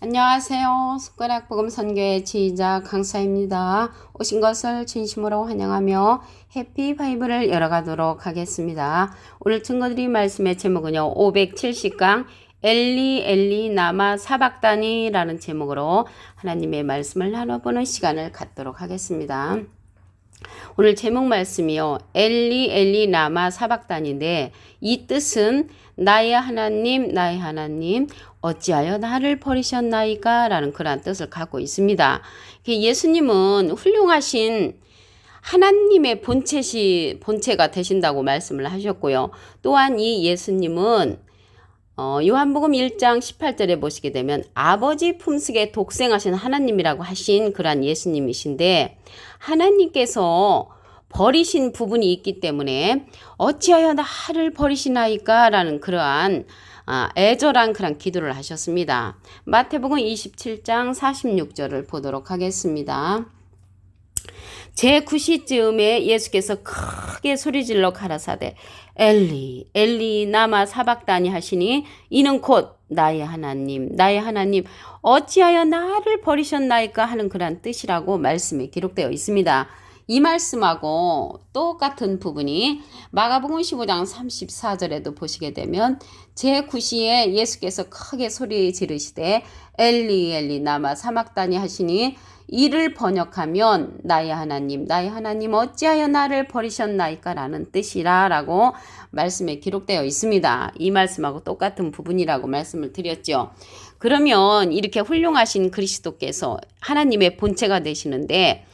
안녕하세요. 숟가락 복음 선교의 지휘자 강사입니다. 오신 것을 진심으로 환영하며 해피 바이블을 열어가도록 하겠습니다. 오늘 증거드린 말씀의 제목은요. 570강 엘리 엘리 나마 사박단이라는 제목으로 하나님의 말씀을 나눠보는 시간을 갖도록 하겠습니다. 오늘 제목 말씀이요. 엘리 엘리 나마 사박단인데 이 뜻은 나의 하나님 나의 하나님 어찌하여 나를 버리셨나이까 라는 그러한 뜻을 갖고 있습니다. 예수님은 훌륭하신 하나님의 본체시 본체가 되신다고 말씀을 하셨고요. 또한 이 예수님은 어, 요한복음 1장 18절에 보시게 되면 아버지 품속에 독생하신 하나님이라고 하신 그러한 예수님이신데 하나님께서 버리신 부분이 있기 때문에 어찌하여 나를 버리시나이까 라는 그러한 아, 애절한 그런 기도를 하셨습니다. 마태복음 27장 46절을 보도록 하겠습니다. 제9시쯤에 예수께서 크게 소리질러 가라사대 엘리 엘리 나마 사박다니 하시니 이는 곧 나의 하나님 나의 하나님 어찌하여 나를 버리셨나이까 하는 그런 뜻이라고 말씀에 기록되어 있습니다. 이 말씀하고 똑같은 부분이 마가복음 15장 34절에도 보시게 되면 제9시에 예수께서 크게 소리 지르시되 엘리 엘리 나마 사막다니 하시니 이를 번역하면 나의 하나님 나의 하나님 어찌하여 나를 버리셨나이까라는 뜻이라라고 말씀에 기록되어 있습니다. 이 말씀하고 똑같은 부분이라고 말씀을 드렸죠. 그러면 이렇게 훌륭하신 그리스도께서 하나님의 본체가 되시는데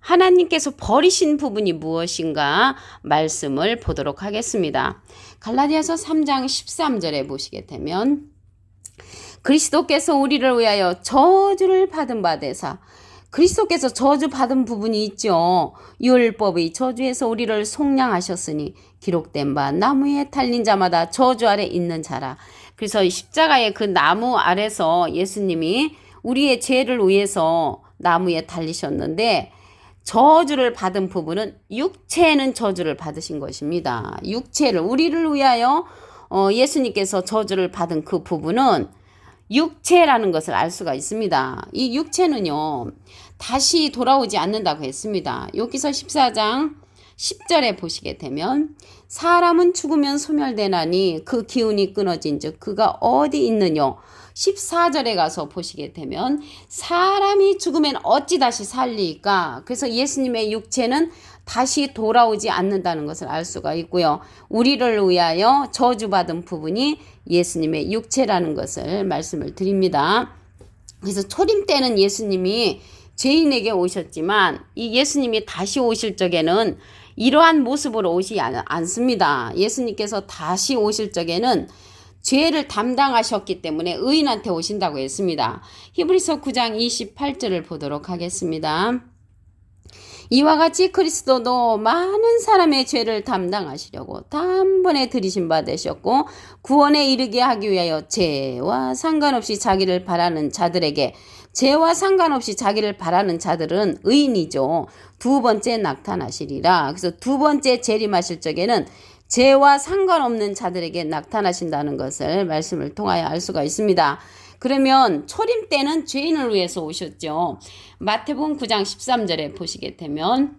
하나님께서 버리신 부분이 무엇인가 말씀을 보도록 하겠습니다. 갈라디아서 3장 13절에 보시게 되면 그리스도께서 우리를 위하여 저주를 받은 바 되사 그리스도께서 저주 받은 부분이 있죠. 율법의 저주에서 우리를 속량하셨으니 기록된 바 나무에 달린 자마다 저주 아래 있는 자라. 그래서 십자가의 그 나무 아래서 예수님이 우리의 죄를 위해서 나무에 달리셨는데 저주를 받은 부분은 육체는 저주를 받으신 것입니다. 육체를 우리를 위하여 어, 예수님께서 저주를 받은 그 부분은 육체라는 것을 알 수가 있습니다. 이 육체는요, 다시 돌아오지 않는다고 했습니다. 여기서 14장 10절에 보시게 되면, 사람은 죽으면 소멸되나니 그 기운이 끊어진 즉 그가 어디 있느냐 14절에 가서 보시게 되면 사람이 죽으면 어찌 다시 살리까? 그래서 예수님의 육체는 다시 돌아오지 않는다는 것을 알 수가 있고요. 우리를 위하여 저주받은 부분이 예수님의 육체라는 것을 말씀을 드립니다. 그래서 초림 때는 예수님이 죄인에게 오셨지만 이 예수님이 다시 오실 적에는 이러한 모습으로 오지 않습니다. 예수님께서 다시 오실 적에는 죄를 담당하셨기 때문에 의인한테 오신다고 했습니다. 히브리서 9장 28절을 보도록 하겠습니다. 이와 같이 그리스도도 많은 사람의 죄를 담당하시려고 단번에 들이신 바 되셨고 구원에 이르게 하기 위하여 죄와 상관없이 자기를 바라는 자들에게 죄와 상관없이 자기를 바라는 자들은 의인이죠. 두 번째 나타나시리라. 그래서 두 번째 재림하실 적에는 죄와 상관없는 자들에게 나타나신다는 것을 말씀을 통하여 알 수가 있습니다. 그러면 초림 때는 죄인을 위해서 오셨죠. 마태복음 9장 13절에 보시게 되면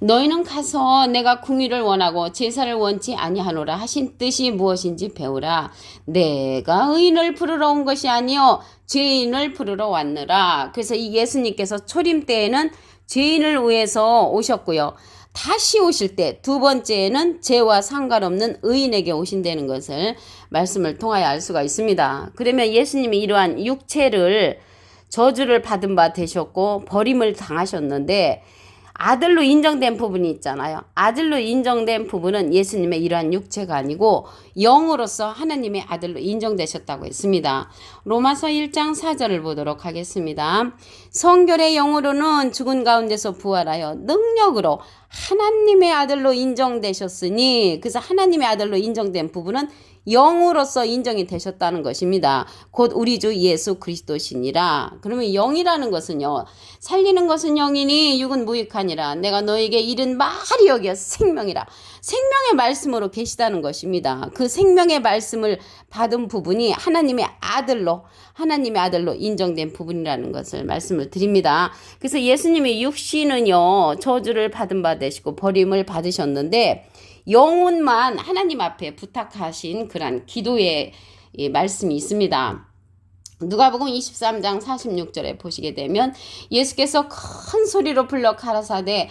너희는 가서 내가 궁유를 원하고 제사를 원치 아니하노라 하신 뜻이 무엇인지 배우라. 내가 의인을 부르러 온 것이 아니요 죄인을 부르러 왔느라. 그래서 이 예수님께서 초림 때에는 죄인을 위해서 오셨고요. 다시 오실 때 두 번째는 죄와 상관없는 의인에게 오신다는 것을 말씀을 통하여 알 수가 있습니다. 그러면 예수님이 이러한 육체를 저주를 받은 바 되셨고 버림을 당하셨는데 아들로 인정된 부분이 있잖아요. 아들로 인정된 부분은 예수님의 이러한 육체가 아니고 영으로서 하나님의 아들로 인정되셨다고 했습니다. 로마서 1장 4절을 보도록 하겠습니다. 성결의 영으로는 죽은 가운데서 부활하여 능력으로 하나님의 아들로 인정되셨으니 그래서 하나님의 아들로 인정된 부분은 영으로서 인정이 되셨다는 것입니다. 곧 우리 주 예수 그리스도시니라. 그러면 영이라는 것은요. 살리는 것은 영이니 육은 무익하니라. 내가 너에게 이른 말이 여기야 생명이라. 생명의 말씀으로 계시다는 것입니다. 그 생명의 말씀을 받은 부분이 하나님의 아들로 하나님의 아들로 인정된 부분이라는 것을 말씀을 드립니다. 그래서 예수님의 육신은요. 저주를 받은 바 되시고 버림을 받으셨는데 영혼만 하나님 앞에 부탁하신 그런 기도의 이 말씀이 있습니다. 누가복음 23장 46절에 보시게 되면 예수께서 큰 소리로 불러 가라사대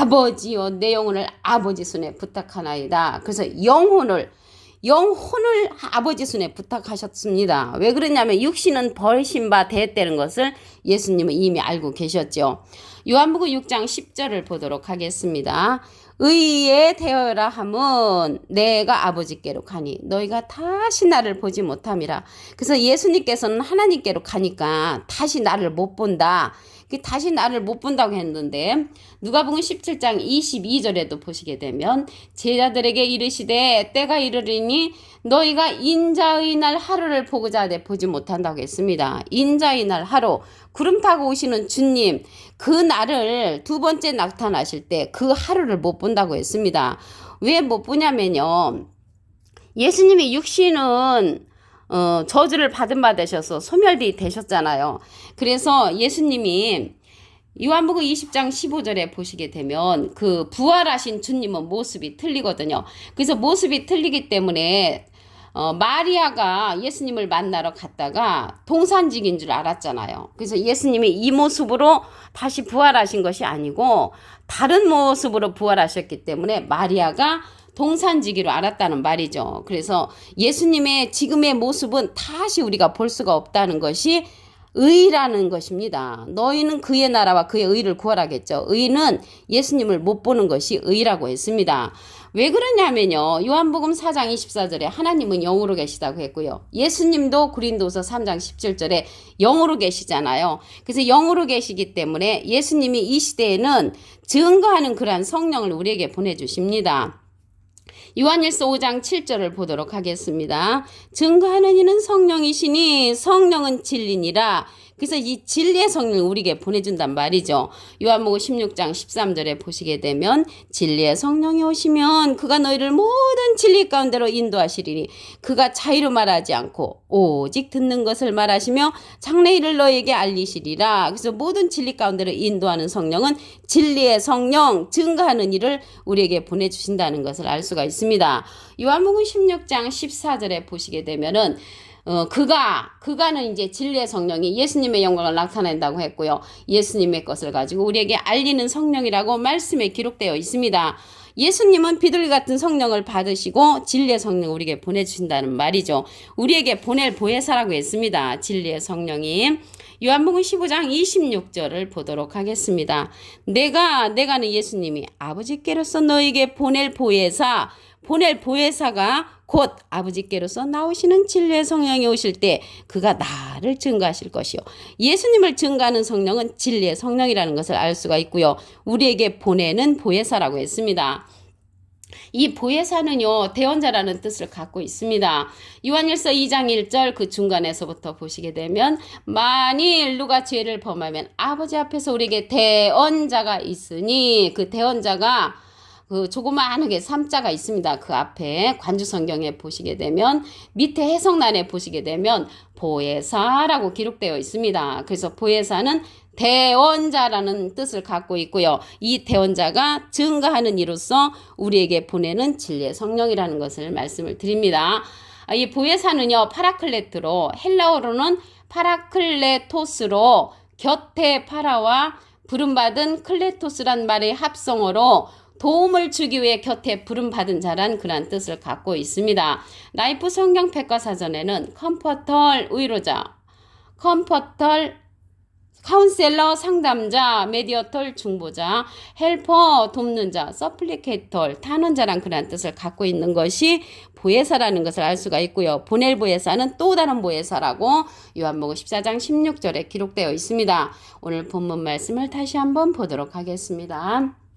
아버지여 내 영혼을 아버지 손에 부탁하나이다. 그래서 영혼을 영혼을 아버지 손에 부탁하셨습니다. 왜 그러냐면 육신은 벌신 바 됐다는 것을 예수님은 이미 알고 계셨죠. 요한복음 6장 10절을 보도록 하겠습니다. 의에 되어라 함은 내가 아버지께로 가니 너희가 다시 나를 보지 못함이라. 그래서 예수님께서는 하나님께로 가니까 다시 나를 못 본다. 그 다시 나를 못 본다고 했는데 누가복음 17장 22절에도 보시게 되면 제자들에게 이르시되 때가 이르리니 너희가 인자의 날 하루를 보고자 하되 보지 못한다고 했습니다. 인자의 날 하루 구름 타고 오시는 주님 그 날을 두 번째 나타나실 때 그 하루를 못 본다고 했습니다. 왜 못 보냐면요. 예수님의 육신은 어, 저주를 받은 바 되셔서 소멸이 되셨잖아요. 그래서 예수님이 요한복음 20장 15절에 보시게 되면 그 부활하신 주님은 모습이 틀리거든요. 그래서 모습이 틀리기 때문에 어, 마리아가 예수님을 만나러 갔다가 동산직인 줄 알았잖아요. 그래서 예수님이 이 모습으로 다시 부활하신 것이 아니고 다른 모습으로 부활하셨기 때문에 마리아가 동산지기로 알았다는 말이죠. 그래서 예수님의 지금의 모습은 다시 우리가 볼 수가 없다는 것이 의라는 것입니다. 너희는 그의 나라와 그의 의를 구하라겠죠. 의는 예수님을 못 보는 것이 의라고 했습니다. 왜 그러냐면요. 요한복음 4장 24절에 하나님은 영으로 계시다고 했고요. 예수님도 구린도서 3장 17절에 영으로 계시잖아요. 그래서 영으로 계시기 때문에 예수님이 이 시대에는 증거하는 그러한 성령을 우리에게 보내주십니다. 요한일서 5장 7절을 보도록 하겠습니다. 증거하는 이는 성령이시니 성령은 진리니라. 그래서 이 진리의 성령을 우리에게 보내준단 말이죠. 요한복음 16장 13절에 보시게 되면 진리의 성령이 오시면 그가 너희를 모든 진리 가운데로 인도하시리니 그가 자유로 말하지 않고 오직 듣는 것을 말하시며 장래일을 너희에게 알리시리라. 그래서 모든 진리 가운데로 인도하는 성령은 진리의 성령 증거하는 일을 우리에게 보내주신다는 것을 알 수가 있습니다. 요한복음 16장 14절에 보시게 되면은 어, 그가, 그가는 이제 진리의 성령이 예수님의 영광을 나타낸다고 했고요. 예수님의 것을 가지고 우리에게 알리는 성령이라고 말씀에 기록되어 있습니다. 예수님은 비둘기 같은 성령을 받으시고 진리의 성령 우리에게 보내주신다는 말이죠. 우리에게 보낼 보혜사라고 했습니다. 진리의 성령이. 요한복음 15장 26절을 보도록 하겠습니다. 내가, 내가는 예수님이 아버지께로서 너에게 보낼 보혜사, 보낼 보혜사가 곧 아버지께로서 나오시는 진리의 성령이 오실 때 그가 나를 증거하실 것이요. 예수님을 증거하는 성령은 진리의 성령이라는 것을 알 수가 있고요. 우리에게 보내는 보혜사라고 했습니다. 이 보혜사는요, 대원자라는 뜻을 갖고 있습니다. 요한일서 2장 1절 그 중간에서부터 보시게 되면, 만일 누가 죄를 범하면 아버지 앞에서 우리에게 대언자가 있으니, 그 대언자가 그 조그마하게 삼자가 있습니다. 그 앞에 관주 성경에 보시게 되면 밑에 해석란에 보시게 되면 보혜사라고 기록되어 있습니다. 그래서 보혜사는 대원자라는 뜻을 갖고 있고요. 이 대원자가 증거하는 이로써 우리에게 보내는 진리의 성령이라는 것을 말씀을 드립니다. 아, 이 보혜사는요, 파라클레트로 헬라어로는 파라클레토스로 곁에 파라와 부름받은 클레토스란 말의 합성어로 도움을 주기 위해 곁에 부름받은 자란 그런 뜻을 갖고 있습니다. 라이프 성경 백과사전에는 컴포털 의로자, 컴포털 카운셀러 상담자, 메디어털 중보자, 헬퍼 돕는 자, 서플리케이터 탄원자란 그런 뜻을 갖고 있는 것이 보혜사라는 것을 알 수가 있고요. 보낼 보혜사는 또 다른 보혜사라고 요한복음 14장 16절에 기록되어 있습니다. 오늘 본문 말씀을 다시 한번 보도록 하겠습니다.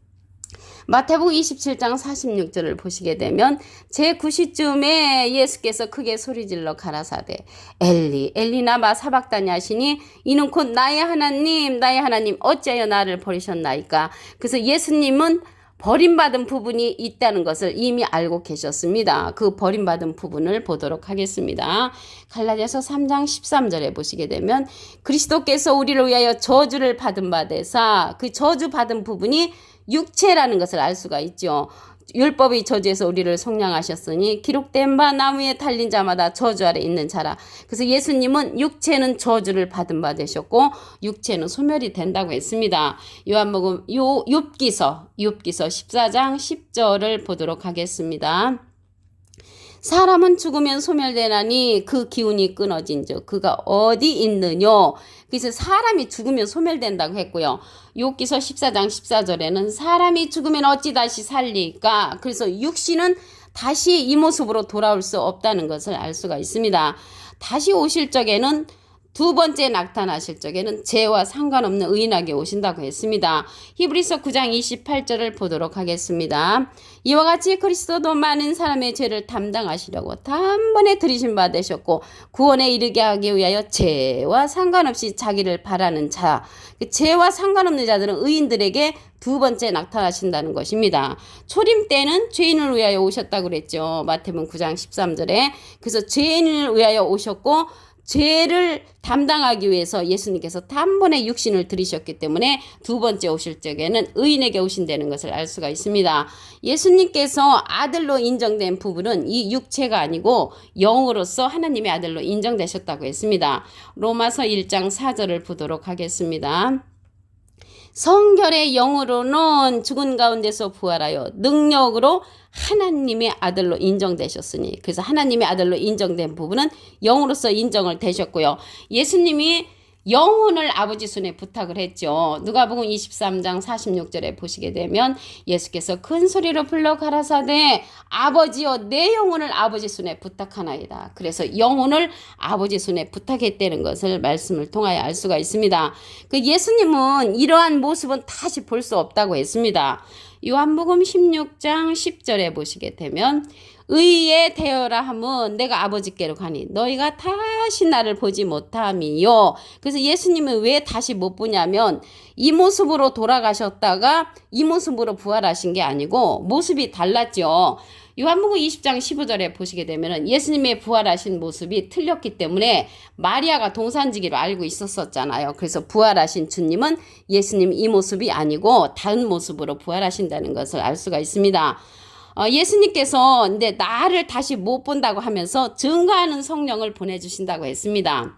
마태복음 27장 46절을 보시게 되면 제 9시쯤에 예수께서 크게 소리질러 가라사대 엘리 엘리 나마 사박다니 하시니 이는 곧 나의 하나님 나의 하나님 어찌하여 나를 버리셨나이까 그래서 예수님은 버림받은 부분이 있다는 것을 이미 알고 계셨습니다. 그 버림받은 부분을 보도록 하겠습니다. 갈라디아서 3장 13절에 보시게 되면 그리스도께서 우리를 위하여 저주를 받은 바 되사 그 저주 받은 부분이 육체라는 것을 알 수가 있죠. 율법의 저주에서 우리를 속량하셨으니 기록된 바 나무에 달린 자마다 저주 아래 있는 자라. 그래서 예수님은 육체는 저주를 받은 바 되셨고 육체는 소멸이 된다고 했습니다. 요한복음 요 욥기서 욥기서 14장 10절을 보도록 하겠습니다. 사람은 죽으면 소멸되나니 그 기운이 끊어진즉 그가 어디 있느냐 그래서 사람이 죽으면 소멸된다고 했고요. 욥기서 14장 14절에는 사람이 죽으면 어찌 다시 살리까 그래서 육신은 다시 이 모습으로 돌아올 수 없다는 것을 알 수가 있습니다. 다시 오실 적에는 두 번째 나타나실 적에는 죄와 상관없는 의인하게 오신다고 했습니다. 히브리서 9장 28절을 보도록 하겠습니다. 이와 같이 그리스도도 많은 사람의 죄를 담당하시려고 단번에 들이신 바 되셨고 구원에 이르게 하기 위하여 죄와 상관없이 자기를 바라는 자, 그 죄와 상관없는 자들은 의인들에게 두 번째 나타나신다는 것입니다. 초림 때는 죄인을 위하여 오셨다고 그랬죠. 마태복음 9장 13절에. 그래서 죄인을 위하여 오셨고 죄를 담당하기 위해서 예수님께서 단번에 육신을 들이셨기 때문에 두 번째 오실 적에는 의인에게 오신다는 것을 알 수가 있습니다. 예수님께서 아들로 인정된 부분은 이 육체가 아니고 영으로서 하나님의 아들로 인정되셨다고 했습니다. 로마서 1장 4절을 보도록 하겠습니다. 성결의 영으로는 죽은 가운데서 부활하여 능력으로 하나님의 아들로 인정되셨으니 그래서 하나님의 아들로 인정된 부분은 영으로서 인정을 되셨고요. 예수님이 영혼을 아버지 손에 부탁을 했죠. 누가복음 23장 46절에 보시게 되면 예수께서 큰 소리로 불러 가라사대 아버지여 내 영혼을 아버지 손에 부탁하나이다. 그래서 영혼을 아버지 손에 부탁했다는 것을 말씀을 통하여 알 수가 있습니다. 그 예수님은 이러한 모습은 다시 볼 수 없다고 했습니다. 요한복음 16장 10절에 보시게 되면 의에 되어라 함은 내가 아버지께로 가니 너희가 다시 나를 보지 못함이요. 그래서 예수님은 왜 다시 못 보냐면 이 모습으로 돌아가셨다가 이 모습으로 부활하신 게 아니고 모습이 달랐죠. 요한복음 20장 15절에 보시게 되면 예수님의 부활하신 모습이 틀렸기 때문에 마리아가 동산지기로 알고 있었었잖아요. 그래서 부활하신 주님은 예수님 이 모습이 아니고 다른 모습으로 부활하신다는 것을 알 수가 있습니다. 어, 예수님께서 근데 나를 다시 못 본다고 하면서 증거하는 성령을 보내주신다고 했습니다.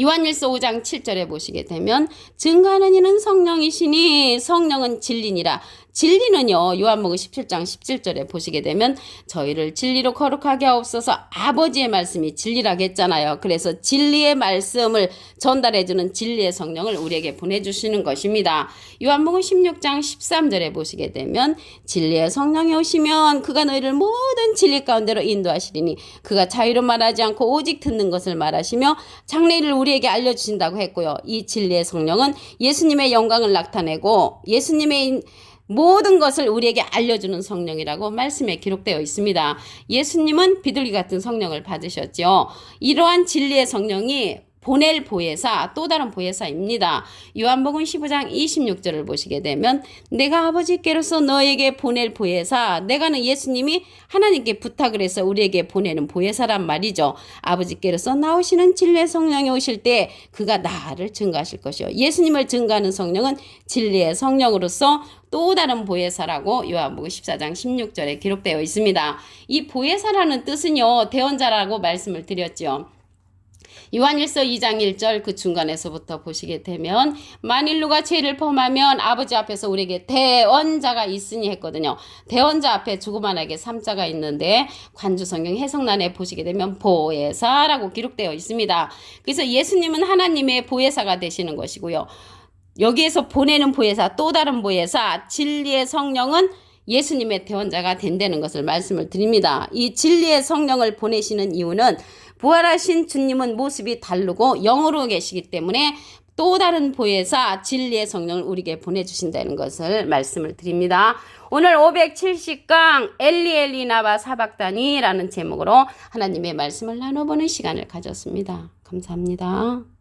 요한일서 5장 7절에 보시게 되면 증거하는 이는 성령이시니 성령은 진리니라 진리는요 요한복음 17장 17절에 보시게 되면 저희를 진리로 거룩하게 하옵소서 아버지의 말씀이 진리라고 했잖아요. 그래서 진리의 말씀을 전달해주는 진리의 성령을 우리에게 보내주시는 것입니다. 요한복음 16장 13절에 보시게 되면 진리의 성령이 오시면 그가 너희를 모든 진리 가운데로 인도하시리니 그가 자유로 말하지 않고 오직 듣는 것을 말하시며 장래를 우리에게 알려주신다고 했고요. 이 진리의 성령은 예수님의 영광을 나타내고 예수님의 모든 것을 우리에게 알려주는 성령이라고 말씀에 기록되어 있습니다. 예수님은 비둘기 같은 성령을 받으셨죠. 이러한 진리의 성령이 보낼 보혜사 또 다른 보혜사입니다. 요한복음 15장 26절을 보시게 되면 내가 아버지께로서 너에게 보낼 보혜사 내가는 예수님이 하나님께 부탁을 해서 우리에게 보내는 보혜사란 말이죠. 아버지께로서 나오시는 진리의 성령이 오실 때 그가 나를 증가하실 것이요. 예수님을 증가하는 성령은 진리의 성령으로서 또 다른 보혜사라고 요한복음 14장 16절에 기록되어 있습니다. 이 보혜사라는 뜻은요. 대원자라고 말씀을 드렸죠. 요 한일서 2장 1절 그 중간에서부터 보시게 되면 만일 누가 죄를 범하면 아버지 앞에서 우리에게 대원자가 있으니 했거든요. 대원자 앞에 조그만하게 삼자가 있는데 관주 성경 해석란에 보시게 되면 보혜사라고 기록되어 있습니다. 그래서 예수님은 하나님의 보혜사가 되시는 것이고요. 여기에서 보내는 보혜사 또 다른 보혜사 진리의 성령은 예수님의 대원자가 된다는 것을 말씀을 드립니다. 이 진리의 성령을 보내시는 이유는 부활하신 주님은 모습이 다르고 영으로 계시기 때문에 또 다른 보혜사 진리의 성령을 우리에게 보내주신다는 것을 말씀을 드립니다. 오늘 570강 엘리엘리나바 사박다니라는 제목으로 하나님의 말씀을 나눠보는 시간을 가졌습니다. 감사합니다.